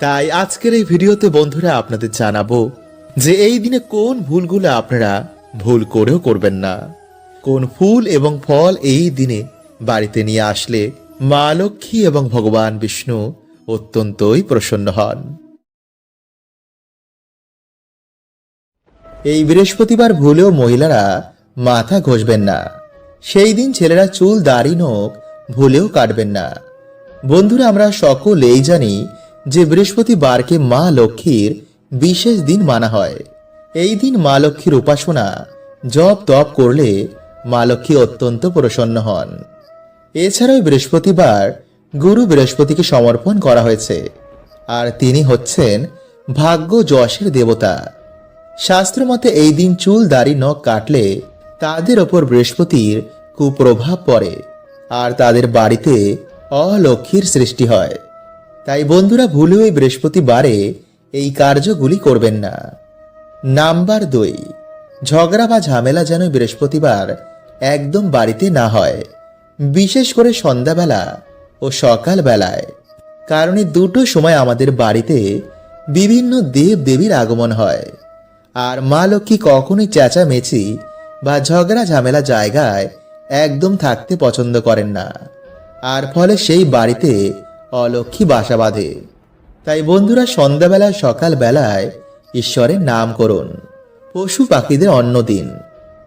তাই আজকের এই ভিডিওতে বন্ধুরা আপনাদের জানাব যে এই দিনে কোন ভুলগুলো আপনারা ভুল করেও করবেন না। কোন ফুল এবং ফল এই দিনে বাড়িতে নিয়ে আসলে মা লক্ষ্মী এবং ভগবান বিষ্ণু অত্যন্তই প্রসন্ন হন। এই বৃহস্পতিবার ভুলেও মহিলারা মাথা ঘষবেন না। সেই দিন ছেলেরা চুল দাড়ি, নখ ভুলেও কাটবেন না। বন্ধুরা, আমরা সকলেই জানি যে বৃহস্পতিবারকে মা লক্ষ্মীর বিশেষ দিন মানা হয়। এই দিন মা লক্ষ্মীর উপাসনা, জপ তপ করলে মা লক্ষ্মী অত্যন্ত প্রসন্ন হন। এছাড়াও বৃহস্পতিবার গুরু বৃহস্পতিকে সমর্পণ করা হয়েছে। আর তিনি হচ্ছেন ভাগ্য যশের দেবতা। শাস্ত্র মতে এই দিন চুল, দাড়ি, নখ কাটলে তাদের ওপর বৃহস্পতির কুপ্রভাব পড়ে, আর তাদের বাড়িতে অলক্ষীর সৃষ্টি হয়। তাই বন্ধুরা ভুলেও এই বৃহস্পতিবারে এই কার্যগুলি করবেন না। নাম্বার দুই, ঝগড়া বা ঝামেলা যেন বৃহস্পতিবার একদম বাড়িতে না হয়, বিশেষ করে সন্ধ্যাবেলা ও সকাল বেলায় কারণ এই দুটো সময় আমাদের বাড়িতে বিভিন্ন দেব দেবীর আগমন হয়। আর মা লক্ষ্মী কখনোই চেঁচামেচি বা ঝগড়া ঝামেলা জায়গায় একদম থাকতে পছন্দ করেন না। আর ফলে সেই বাড়িতে অলক্ষ্মী বাসা বাঁধে। তাই বন্ধুরা সন্ধ্যাবেলা সকাল বেলায় ঈশ্বরের নাম করুন। পশু পাখিদের অন্য দিন।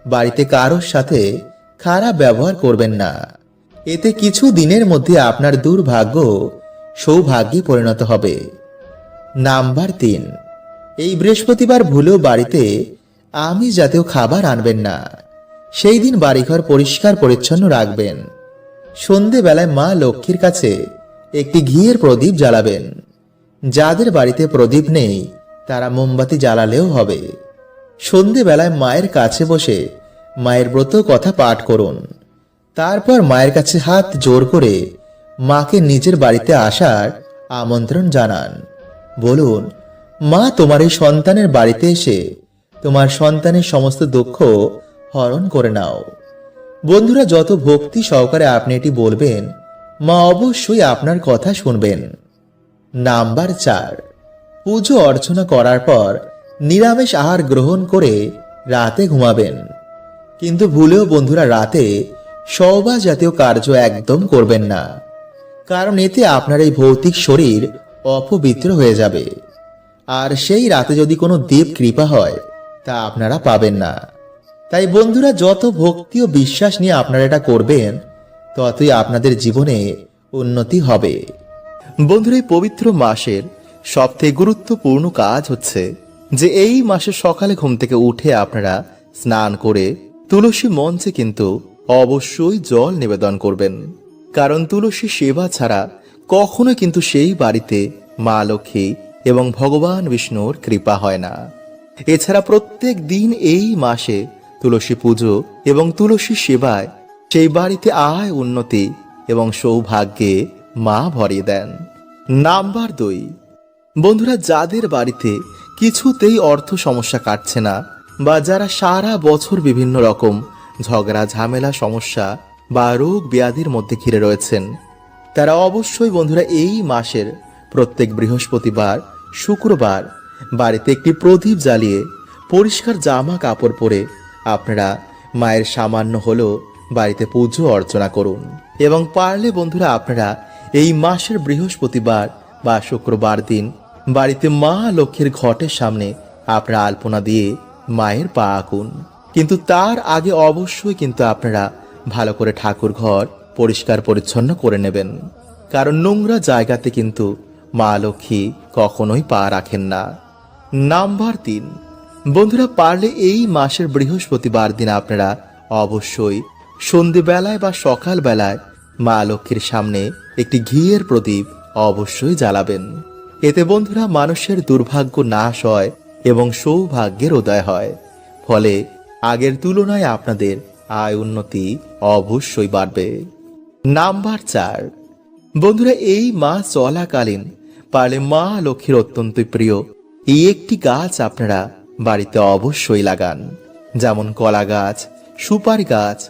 বাড়িতে কারোর সাথে খারাপ ব্যবহার করবেন না। এতে কিছু দিনের মধ্যে আপনার দুর্ভাগ্য সৌভাগ্যে পরিণত হবে। নাম্বার তিন। এই বৃহস্পতিবার ভুলেও বাড়িতে আমি জাতীয় খাবার আনবেন না। সেই দিন বাড়িঘর পরিষ্কার পরিচ্ছন্ন রাখবেন। সন্ধেবেলায় মা লক্ষ্মীর কাছে একটি ঘিয়ের প্রদীপ জ্বালাবেন। যাদের বাড়িতে প্রদীপ নেই, তারা মোমবাতি জ্বালালেও হবে। সন্ধেবেলায় মায়ের কাছে বসে মায়ের ব্রত কথা পাঠ করুন। তারপর মায়ের কাছে হাত জোর করে মাকে নিজের বাড়িতে আসার আমন্ত্রণ জানান। বলুন, মা তোমার এই সন্তানের বাড়িতে এসে তোমার সন্তানের সমস্ত দুঃখ হরণ করে নাও। বন্ধুরা, যত ভক্তি সহকারে আপনি এটি বলবেন মা অবশ্যই আপনার কথা শুনবেন। নাম্বার চার। পুজো অর্চনা করার পর নিরামিষ আহার গ্রহণ করে রাতে ঘুমাবেন। কিন্তু ভুলেও বন্ধুরা, রাতে সৌবা জাতীয় কার্য একদম করবেন না। কারণ এতে আপনার এই ভৌতিক শরীর অপবিত্র হয়ে যাবে। আর সেই রাতে যদি কোনো দেব কৃপা হয়, তা আপনারা পাবেন না। তাই বন্ধুরা, যত ভক্তি ও বিশ্বাস নিয়ে আপনারা এটা করবেন ততই আপনাদের জীবনে উন্নতি হবে। বন্ধুরা, এই পবিত্র মাসের সবথেকে গুরুত্বপূর্ণ কাজ হচ্ছে যে এই মাসে সকালে ঘুম থেকে উঠে আপনারা স্নান করে তুলসী মঞ্চে কিন্তু অবশ্যই জল নিবেদন করবেন। কারণ তুলসী সেবা ছাড়া কখনো কিন্তু সেই বাড়িতে মা লক্ষ্মী এবং ভগবান বিষ্ণুর কৃপা হয় না। এছাড়া প্রত্যেক দিন এই মাসে তুলসী পুজো এবং তুলসী সেবায় সেই বাড়িতে আয় উন্নতি এবং সৌভাগ্যে মা ভরিয়ে দেন। নাম্বার দুই। বন্ধুরা, যাদের বাড়িতে কিছুতেই অর্থ সমস্যা কাটছে না বা যারা সারা বছর বিভিন্ন রকম ঝগড়া, ঝামেলা, সমস্যা বা রোগ ব্যাধির মধ্যে ঘিরে রয়েছেন, তারা অবশ্যই বন্ধুরা এই মাসের প্রত্যেক বৃহস্পতিবার, শুক্রবার বাড়িতে একটি প্রদীপ জ্বালিয়ে পরিষ্কার জামা কাপড় পরে আপনারা মায়ের সামান্য হলেও বাড়িতে পুজো অর্চনা করুন। এবং পারলে বন্ধুরা আপনারা এই মাসের বৃহস্পতিবার বা শুক্রবার দিন বাড়িতে মা লক্ষ্মীর ঘটের সামনে আপনারা আলপনা দিয়ে মায়ের পা আঁকুন। কিন্তু তার আগে অবশ্যই কিন্তু আপনারা ভালো করে ঠাকুর ঘর পরিষ্কার পরিচ্ছন্ন করে নেবেন। কারণ নোংরা জায়গাতে কিন্তু মা লক্ষ্মী কখনোই পা রাখেন না। নাম্বার তিন। বন্ধুরা, পারলে এই মাসের বৃহস্পতিবার দিন আপনারা অবশ্যই সন্ধেবেলায় বা সকাল বেলায় মা লক্ষ্মীর সামনে একটি ঘিয়ের প্রদীপ অবশ্যই জ্বালাবেন। এতে বন্ধুরা মানুষের দুর্ভাগ্য নাশ হয় এবং সৌভাগ্যের উদয় হয়। ফলে আগের তুলনায় আপনাদের আয় উন্নতি অবশ্যই বাড়বে। নাম্বার চার। বন্ধুরা, এই মাস চলাকালীন পারলে মা লক্ষ্মীর অত্যন্ত প্রিয়। এই একটি গাছ আপনারা বাড়িতে অবশ্যই লাগান। যেমন কলা গাছ সুপারি গাছ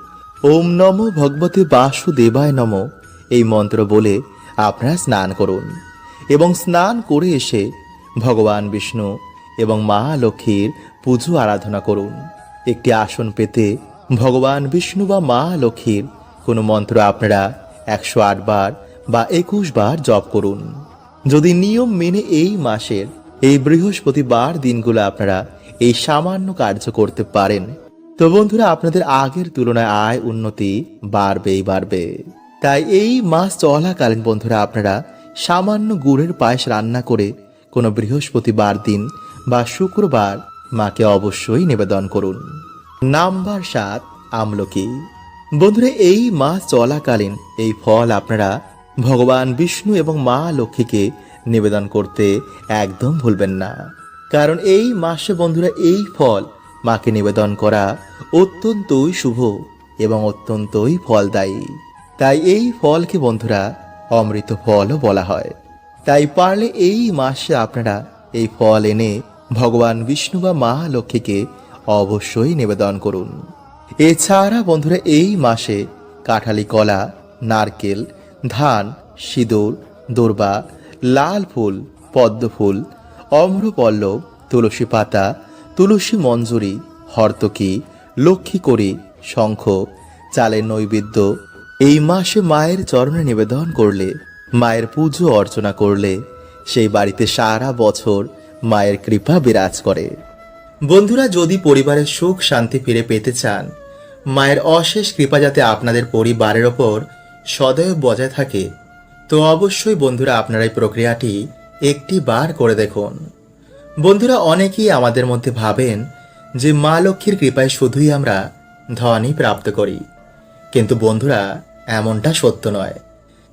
ওম নম ভগবতে বাসুদেবায় নম। এই মন্ত্র বলে আপনারা স্নান করুন এবং স্নান করে এসে ভগবান বিষ্ণু এবং মা লক্ষ্মীর পুজো আরাধনা করুন। একটি আসন পেতে ভগবান বিষ্ণু বা মা লক্ষ্মীর কোনো মন্ত্র আপনারা একশো বার বা একুশ বার জপ করুন। যদি নিয়ম মেনে এই মাসের, এই বৃহস্পতিবার দিনগুলো আপনারা এই সামান্য কার্য করতে পারেন তো বন্ধুরা, আপনাদের আগের তুলনায় আয় উন্নতি বাড়বেই বাড়বে। তাই এই মাস চলাকালীন বন্ধুরা, আপনারা সামান্য গুড়ের পায়েস রান্না করে কোনো বৃহস্পতিবার দিন বা শুক্রবার মাকে অবশ্যই নিবেদন করুন। নাম্বার সাত, আমলকি। বন্ধুরা, এই মাস চলাকালীন এই ফল আপনারা ভগবান বিষ্ণু এবং মা লক্ষ্মীকে নিবেদন করতে একদম ভুলবেন না। কারণ এই মাসে বন্ধুরা, এই ফল মাকে নিবেদন করা অত্যন্তই শুভ এবং অত্যন্তই ফলদায়ী। তাই এই ফলকে বন্ধুরা, অমৃত ফলও বলা হয়। তাই পারলে এই মাসে আপনারা এই ফল এনে ভগবান বিষ্ণু বা মা লক্ষ্মীকে অবশ্যই নিবেদন করুন। এছাড়া বন্ধুরা এই মাসে কাঁঠালি কলা, নারকেল, ধান, সিঁদুর, দোরবা, লাল ফুল, পদ্ম ফুল অম্রপল্লব তুলসী পাতা তুলসী মঞ্জুরি, হর্তকি, লক্ষ্মী করি শঙ্খ, চালের নৈবেদ্য। এই মাসে মায়ের চরণে নিবেদন করলে, মায়ের পুজো অর্চনা করলে, সেই বাড়িতে সারা বছর মায়ের কৃপা বিরাজ করে। বন্ধুরা, যদি পরিবারের সুখ শান্তি ফিরে পেতে চান, মায়ের অশেষ কৃপা যাতে আপনাদের পরিবারের ওপর সদয় বজায় থাকে, তো অবশ্যই বন্ধুরা, আপনারা এই প্রক্রিয়াটি একটি বার করে দেখুন। বন্ধুরা, অনেকেই আমাদের মধ্যে ভাবেন যে মা লক্ষ্মীর কৃপায় শুধুই আমরা ধনই প্রাপ্ত করি। কিন্তু বন্ধুরা, এমনটা সত্য নয়।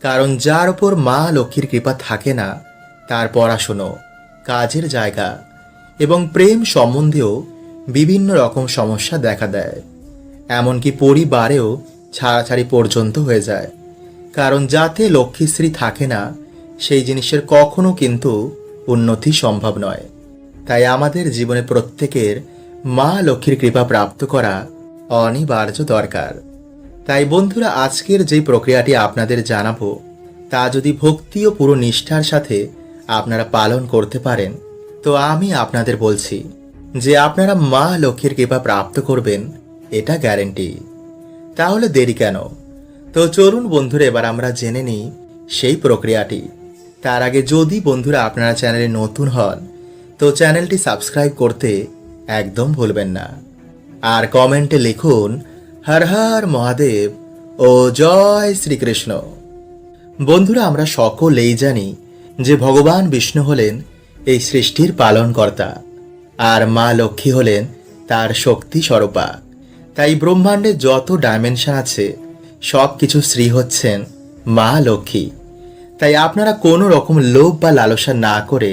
কারণ যার ওপর মা লক্ষ্মীর কৃপা থাকে না, তার পড়াশুনো, কাজের জায়গা এবং প্রেম সম্বন্ধেও বিভিন্ন রকম সমস্যা দেখা দেয়। এমনকি পরিবারেও ছাড়াছাড়ি পর্যন্ত হয়ে যায়। কারণ যাতে লক্ষ্মীশ্রী থাকে না, সেই জিনিসের কখনো কিন্তু উন্নতি সম্ভব নয়। তাই আমাদের জীবনে প্রত্যেকের মা লক্ষ্মীর কৃপা প্রাপ্ত করা অনিবার্য দরকার। তাই বন্ধুরা, আজকের যে প্রক্রিয়াটি আপনাদের জানাব, তা যদি ভক্তি ও পুরো নিষ্ঠার সাথে আপনারা পালন করতে পারেন, তো আমি আপনাদের বলছি যে আপনারা মা লক্ষ্মীর কৃপা প্রাপ্ত করবেন, এটা গ্যারেন্টি। তাহলে দেরি কেন? তো চলুন বন্ধুরা, এবার আমরা জেনে নিই সেই প্রক্রিয়াটি। তার আগে যদি বন্ধুরা আপনারা চ্যানেলে নতুন হন তো চ্যানেলটি সাবস্ক্রাইব করতে একদম ভুলবেন না। আর কমেন্টে লিখুন, হর হর মহাদেব ও জয় শ্রীকৃষ্ণ। বন্ধুরা, আমরা সকলেই জানি যে ভগবান বিষ্ণু হলেন এই সৃষ্টির পালনকর্তা আর মা লক্ষ্মী হলেন তার শক্তি স্বরূপা। তাই ব্রহ্মাণ্ডে যত ডাইমেনশন আছে, সব কিছু শ্রী হচ্ছেন মা লক্ষ্মী। তাই আপনারা কোনো রকম লোভ বা লালসা না করে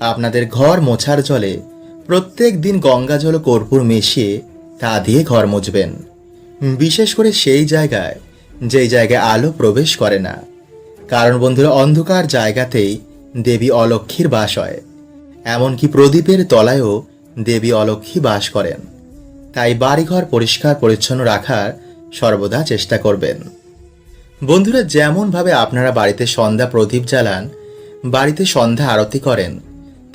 আপনাদের ঘর মোছার জলে প্রত্যেক দিন গঙ্গা জল কর্পূর মিশিয়ে তা দিয়ে ঘর মুছবেন। বিশেষ করে সেই জায়গায় যেই জায়গায় আলো প্রবেশ করে না। কারণ বন্ধুরা, অন্ধকার জায়গাতেই দেবী অলক্ষীর বাস হয়। এমনকি প্রদীপের তলায়ও দেবী অলক্ষ্মী বাস করেন। তাই বাড়িঘর পরিষ্কার পরিচ্ছন্ন রাখার সর্বদা চেষ্টা করবেন। বন্ধুরা, যেমনভাবে আপনারা বাড়িতে সন্ধ্যা প্রদীপ জ্বালান, বাড়িতে সন্ধ্যা আরতি করেন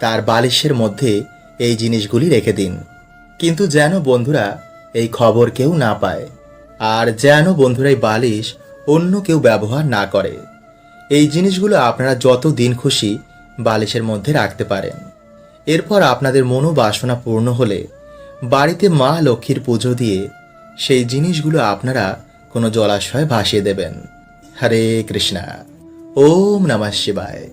তার বালিশের মধ্যে এই জিনিসগুলি রেখে দিন। কিন্তু যেন বন্ধুরা এই খবর কেউ না পায়, আর যেন বন্ধুরা এই বালিশ অন্য কেউ ব্যবহার না করে। এই জিনিসগুলো আপনারা যত দিন খুশি বালিশের মধ্যে রাখতে পারেন। এরপর আপনাদের মনোবাসনা পূর্ণ হলে বাড়িতে মা লক্ষ্মীর পুজো দিয়ে সেই জিনিসগুলো আপনারা কোনো জলাশয়ে ভাসিয়ে দেবেন। হরে কৃষ্ণা, ওম নমঃ শিবায়।